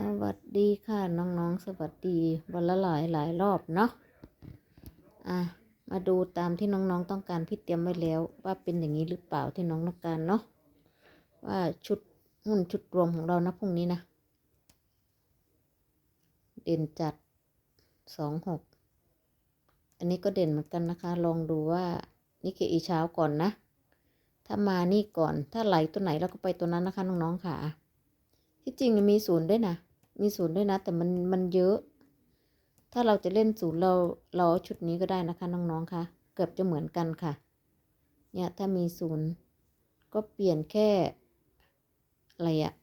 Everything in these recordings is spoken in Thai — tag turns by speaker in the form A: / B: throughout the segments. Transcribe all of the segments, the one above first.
A: สวัสดีค่ะน้องๆ สวัสดีวันละหลายหลายรอบเนาะอะมาดูตามที่น้องๆต้องการพี่เตรียมไว้แล้ว ว่าเป็นอย่างนี้หรือเปล่าที่น้องต้องการเนาะว่าชุดหุ้นชุดรวมของเรานะพรุ่งนี้นะ เด่นจัดสองหกอันนี้ก็เด่นเหมือนกันนะคะ ลองดูว่านี่คืออีเช้าก่อนนะ ถ้ามานี่ก่อนถ้าไหลตัวไหนเราก็ไปตัวนั้นนะคะน้องๆค่ะ ที่จริงมีศูนย์ด้วยนะ มีศูนย์ด้วยนะ แต่มันมันเยอะ ถ้าเราจะเล่นศูนย์เราเราเอาชุดนี้ก็ได้นะคะน้องๆคะเกือบจะเหมือนกันค่ะ เนี่ยถ้ามีศูนย์ก็เปลี่ยนแค่อะไรอะ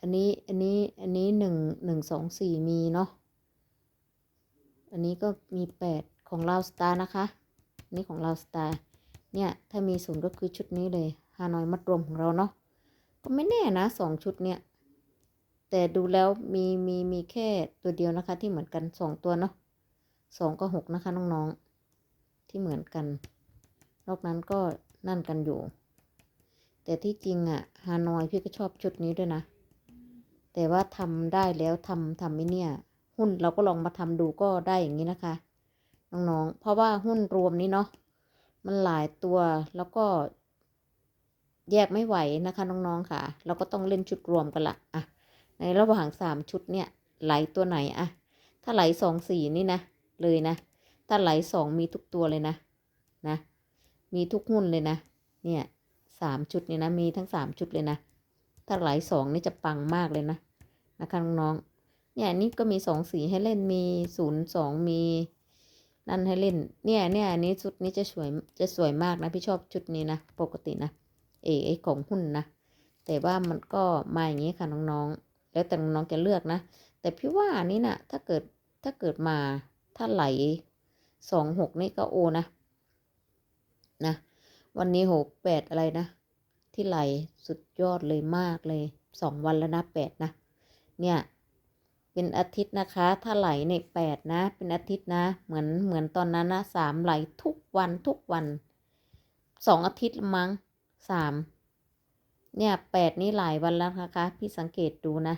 A: อันนี้อันนี้อันนี้หนึ่งหนึ่งสองสี่มีเนาะ อันนี้ก็มีแปดของเราสตาร์นะคะ นี่ของเราสตาร์ เนี่ยถ้ามีศูนย์ก็คือชุดนี้เลยฮานอยมัดรวมของเราเนาะ ก็ไม่แน่นะสองชุดเนี่ย แต่ดูแล้วมีมีมีแค่ตัวเดียวนะคะ ที่เหมือนกันสองตัวเนาะสองก็หกนะคะน้องๆ ที่เหมือนกัน นอกนั้นก็นั่นกันอยู่ แต่ที่จริงอะฮานอยพี่ก็ชอบชุดนี้ด้วยนะ แต่ว่าทำได้แล้วทำทำไม่เนี่ย หุ้นเราก็ลองมาทำดูก็ได้อย่างนี้นะคะ น้องๆ เพราะว่าหุ้นรวมนี้เนาะมันหลายตัวแล้วก็แยกไม่ไหวนะคะน้องๆค่ะ เราก็ต้องเล่นชุดรวมกันละอะ ในระหว่างสามชุดเนี่ยไหลตัวไหนอะถ้าไหลสองสีนี่นะเลยนะ ถ้าไหลสองมีทุกตัวเลยนะนะ มีทุกหุ้นเลยนะ เนี่ยสามชุดนี่นะมีทั้งสามชุดเลยนะ ถ้าไหลสองนี่จะปังมากเลยนะนะคะน้องเนี่ยนี่ก็มีสองสีให้เล่นมีศูนย์สองมีนั่นให้เล่น เนี่ยเนี่ยอันนี้ชุดนี้จะสวยจะสวยมากนะพี่ชอบชุดนี้นะปกตินะเอไอของหุ้นนะแต่ว่ามันก็มาอย่างนี้ค่ะน้องๆ แล้วแต่น้องจะเลือกนะ แต่พี่ว่านี่นะถ้าเกิดถ้าเกิดมาถ้าไหลสองหกนี่ก็โอนะ นะ วันนี้หกแปดอะไรนะ ที่ไหลสุดยอดเลยมากเลยสองวันแล้วนะแปดนะ เนี่ยเป็นอาทิตย์นะคะ ถ้าไหลในแปดนะ เป็นอาทิตย์นะ เหมือนเหมือนตอนนั้นนะสามไหลทุกวันทุกวันสองอาทิตย์มั้งสาม เนี่ยแปดนี่หลายวันแล้วนะคะ พี่สังเกตดูนะ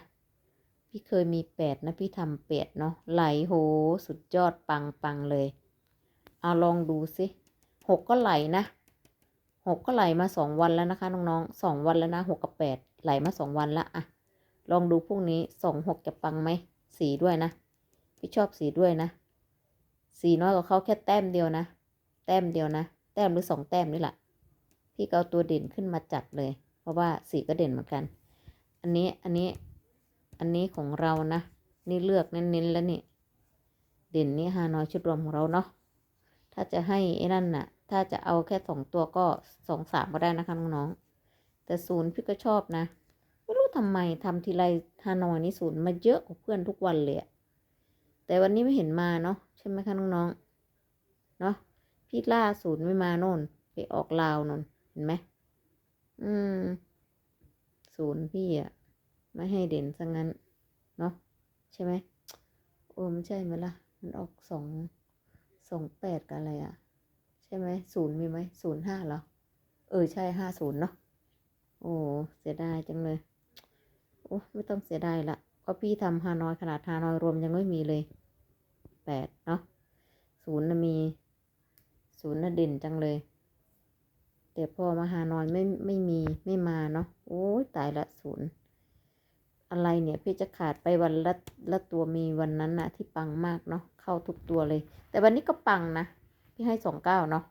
A: พี่เคยมีแปดนะพี่ทำแปดเนาะไหลโหสุดยอดปังปังเลย เอาลองดูสิหกก็ไหลนะหกก็ไหลมาสองวันแล้วนะคะน้องๆสองวันแล้วนะหกกับแปดไหลมาสองวันละอะลองดูพรุ่งนี้สองหกจะปังไหมสีด้วยนะ พี่ชอบสีด้วยนะ สีน้อยกว่าเขาแค่แต้มเดียวนะ แต้มเดียวนะ แต้มหรือสองแต้มนี่แหละพี่เอาตัวเด่นขึ้นมาจัดเลย ราะว่าสีก็เด่นเหมือนกัน อันนี้ อันนี้ อันนี้ของเรานะ นี่เลือกเน้นๆแล้วนี่ เด่นนี่ฮานอยชุดรวมของเราเนาะ ถ้าจะให้ไอ้นั่นน่ะ ถ้าจะเอาแค่สองตัวก็สองสามก็ได้นะคะน้องๆ แต่ศูนย์พี่ก็ชอบนะ ไม่รู้ทำไมทำทีไรฮานอยนี่ศูนย์มาเยอะกว่าเพื่อนทุกวันเลยแต่วันนี้ไม่เห็นมาเนาะใช่ไหมคะน้องๆ เนาะพี่ล่าศูนย์ไม่มาโน่น ไปออกลาวนนเห็นไหม อืม ศูนย์พี่อะไม่ให้เด่นซะงั้น เนาะใช่ไหมโอ้ไม่ใช่ไหมล่ะ มันออกสองสองแปดกับอะไรอะใช่ไหมศูนย์มีไหมศูนย์ห้าเหรอ เออ ใช่ห้าศูนย์เนาะโอ้เสียดายจังเลย โอ้ไม่ต้องเสียดายละเพราะพี่ทำฮานอยขนาดฮานอยรวมยังไม่มีเลยแปดเนาะศูนย์มีศูนย์น่ะเด่นจังเลย แต่พอมาหานอยไม่ไม่มีไม่มาเนาะโอ้ยตายละศูนย์อะไรเนี่ยพี่จะขาดไปวันละละตัวมีวันนั้นนะที่ปังมากเนาะเข้าทุกตัวเลย แต่วันนี้ก็ปังนะพี่ให้สองเก้าเนาะ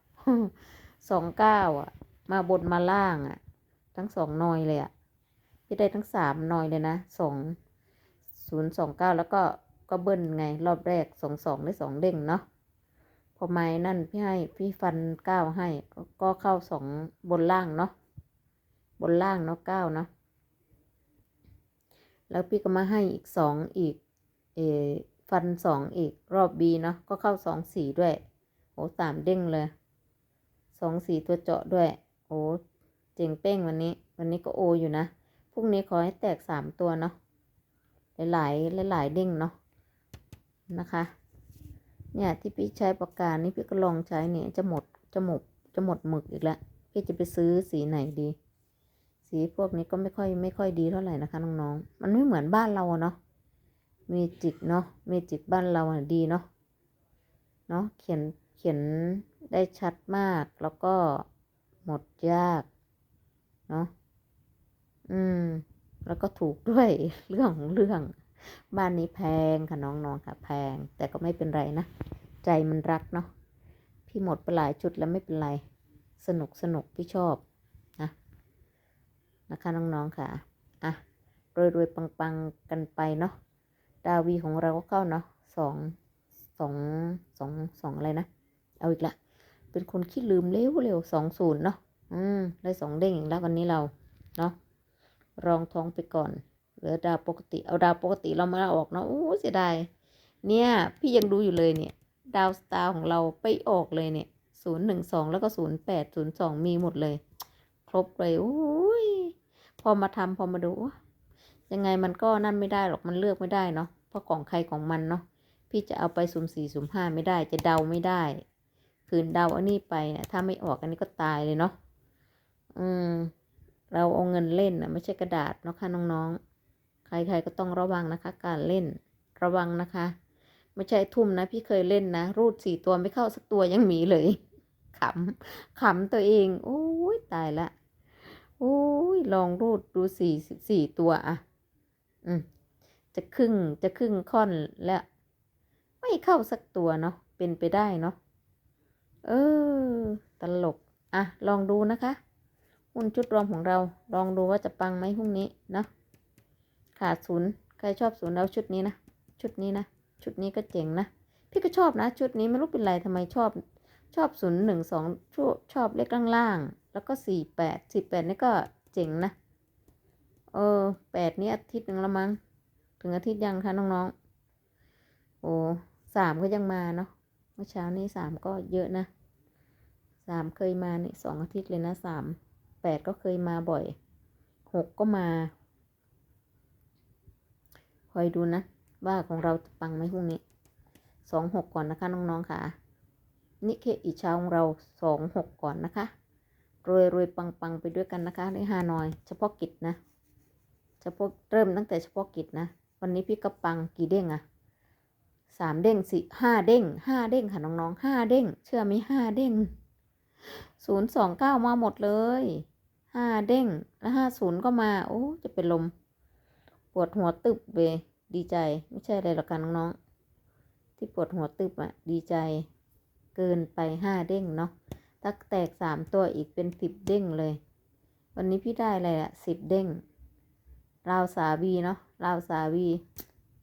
A: สองเก้าอะ มาบนมาล่างอะ ทั้งสองนอยเลยอะพี่ได้ทั้งสามนอยเลยนะสองศูนย์สองเก้าแล้วก็ก็เบิ้ลไงรอบแรกสองสองได้สองเด้งเนาะ พอไม้นั่นพี่ให้พี่ฟันเก้าให้ก็เข้าสองบนล่างเนาะบนล่างเนาะเก้าเนาะแล้วพี่ก็มาให้อีกสองอีกเอฟันสองอีกรอบบีเนาะก็เข้าสองสี่ด้วยโอ้สามเด้งเลยสองสี่ตัวเจาะด้วย โอ้เจ๋งเป้งวันนี้ วันนี้ก็โออยู่นะพรุ่งนี้ขอให้แตกสามตัวเนาะหลายๆหลายเด้งเนาะนะคะ เนี่ยที่พี่ใช้ปากกานี่พี่ก็ลองใช้เนี่ยจะหมดจะหมดจะหมดหมึกอีกแล้วพี่จะไปซื้อสีไหนดี สีพวกนี้ก็ไม่ค่อยไม่ค่อยดีเท่าไหร่นะคะน้องๆมันไม่เหมือนบ้านเราเนาะเมจิกเนาะเมจิกบ้านเราอะดีเนาะเนาะเขียนเขียนได้ชัดมากแล้วก็หมดยากเนาะอืม แล้วก็ถูกด้วยเรื่องของเรื่อง บ้านนี้แพงค่ะน้องๆค่ะ แพงแต่ก็ไม่เป็นไรนะ ใจมันรักเนาะพี่หมดไปหลายชุดแล้วไม่เป็นไร สนุกสนุกพี่ชอบนะนะคะน้องๆค่ะอะรวยๆปังๆกันไปเนาะดาวีของเราก็เข้าเนาะสองสองสองสองอะไรนะ เอาอีกละ เป็นคนขี้ลืมเร็วเร็วสองศูนย์เนาะอืมได้สองเด้งอีกแล้ววันนี้เรา เนาะรองท้องไปก่อน เหลือดาวปกติ เอาดาวปกติเรามาออกเนาะโอ้เสียดายเนี่ย พี่ยังดูอยู่เลยเนี่ย ดาวสตาร์ของเราไปออกเลยเนี่ยศูนย์หนึ่งสองแล้วก็ศูนย์แปดศูนย์สองมีหมดเลย ครบเลยโอ้ยพอมาทำพอมาดูยังไงมันก็นั่นไม่ได้หรอกมันเลือกไม่ได้เนาะเพราะของใครของมันเนาะพี่จะเอาไปสุ่มสี่สุ่มห้าไม่ได้จะเดาไม่ได้ คืนเดาอันนี้ไปเนี่ยถ้าไม่ออกอันนี้ก็ตายเลยเนาะอืม เราเอาเงินเล่นนะไม่ใช่กระดาษเนาะค่ะน้องๆ ใครๆก็ต้องระวังนะคะ การเล่นระวังนะคะ ไม่ใช่ทุ่มนะ พี่เคยเล่นนะ รูดสี่ตัวไม่เข้าสักตัวยังมีเลยขำขำตัวเองโอ้ยตายละโอ้ยลองรูดดูสี่สี่ตัวอะ อืมจะครึ่งจะครึ่งค่อนแล้ว ไม่เข้าสักตัวเนาะเป็นไปได้เนาะเออ ตลก อะ ลองดูนะคะ หุ้นชุดรวมของเรา ลองดูว่าจะปังไหมพรุ่งนี้เนาะ ขาดศูนย์ใครชอบศูนย์เอาชุดนี้นะ ชุดนี้นะ ชุดนี้ก็เจ๋งนะ พี่ก็ชอบนะ ชุดนี้ไม่รู้เป็นไรทำไมชอบ ชอบศูนย์หนึ่งสองชอบชอบเลขล่างๆ แล้วก็สี่แปดสี่แปดนี่ก็เจ๋งนะ เออแปดนี้อาทิตย์หนึ่งละมั้ง ถึงอาทิตย์ยังคะน้องๆ โอ้สามก็ยังมาเนาะ เมื่อเช้านี้สามก็เยอะนะสามเคยมานี่สองอาทิตย์เลยนะสามแปดก็เคยมาบ่อยหกก็มา อยดูนะ ว่าของเราจะปังไหมพรุ่งนี้สองหกก่อนนะคะน้องๆค่ะ นิเคอีเช้าของเราสองหกก่อนนะคะ รวยรวยปังปังไปด้วยกันนะคะในฮานอย เฉพาะกิจนะ เฉพาะเริ่มตั้งแต่เฉพาะกิจนะ วันนี้พี่ก็ปังกี่เด้งอะสามเด้งสี่ห้าเด้งห้าเด้งค่ะน้องๆห้าเด้ง เชื่อไหมห้าเด้งศูนย์สองเก้ามาหมดเลยห้าเด้ง แล้วห้าศูนย์ก็มา โอ้ จะเป็นลม วดหัวตึบเบดีใจ ไม่ใช่อะไรหรอกค่ะน้องๆ ที่ปวดหัวตึบอะดีใจ เกินไปห้าเด้งเนาะถ้าแตกสามตัวอีกเป็นสิบเด้งเลย วันนี้พี่ได้อะไรอะสิบเด้งราวสาวีเนาะราวสาวี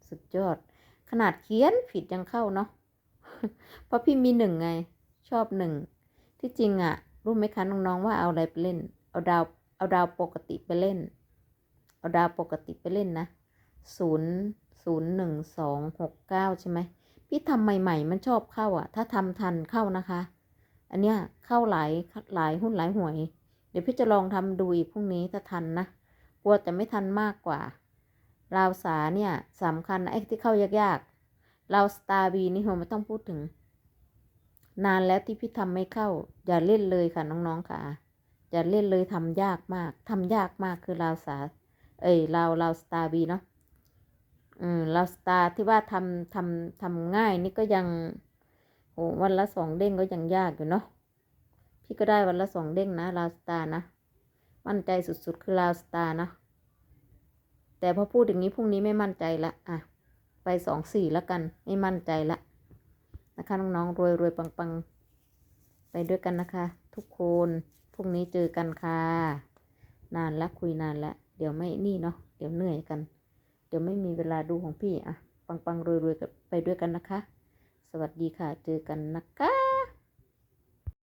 A: สุดยอด ขนาดเขียนผิดยังเข้าเนาะเพราะพี่มีหนึ่งไง ชอบหนึ่งที่จริงอะรู้ไหมคะน้องๆว่าเอาอะไรไปเล่น เอาดาวเอาดาวปกติไปเล่น เอาดาวปกติไปเล่นนะศูนย์ศูนย์หนึ่งสองหกเก้าใช่ไหมพี่ทำใหม่ ๆ มันชอบเข้าอะ ถ้าทำทันเข้านะคะ อันเนี้ยเข้าหลายหลายหุ้นหลายหวย เดี๋ยวพี่จะลองทำดูอีกพรุ่งนี้ถ้าทันนะกลัวจะไม่ทันมากกว่า ราวสาเนี่ยสำคัญไอ้ที่เข้ายากๆ ราวสตาร์บีนี่ผมไม่ต้องพูดถึง นานแล้วที่พี่ทำไม่เข้า อย่าเล่นเลยค่ะน้องๆค่ะอย่าเล่นเลยทำยากมากทำยากมากคือราวสา เอ้ยราวราวสตาร์บีเนาะอืมราวสตาร์ที่ว่าทำทำทำง่ายนี่ก็ยังโหวันละสองเด้งก็ยังยากอยู่เนาะพี่ก็ได้วันละสองเด้งนะราวสตาร์นะ มั่นใจสุดๆคือราวสตาร์นะ แต่พอพูดอย่างนี้พรุ่งนี้ไม่มั่นใจละอะไปสองสี่แล้วกัน ไม่มั่นใจละนะคะน้องๆรวยรวยปังปังๆไปด้วยกันนะคะ ทุกคนพรุ่งนี้เจอกันค่ะ นานและคุยนานและ เดี๋ยวไม่นี่เนาะเดี๋ยวเหนื่อยกัน เดี๋ยวไม่มีเวลาดูของพี่อะปังปังๆรวยรวยๆกันไปด้วยกันนะคะ สวัสดีค่ะ เจอกันนะคะ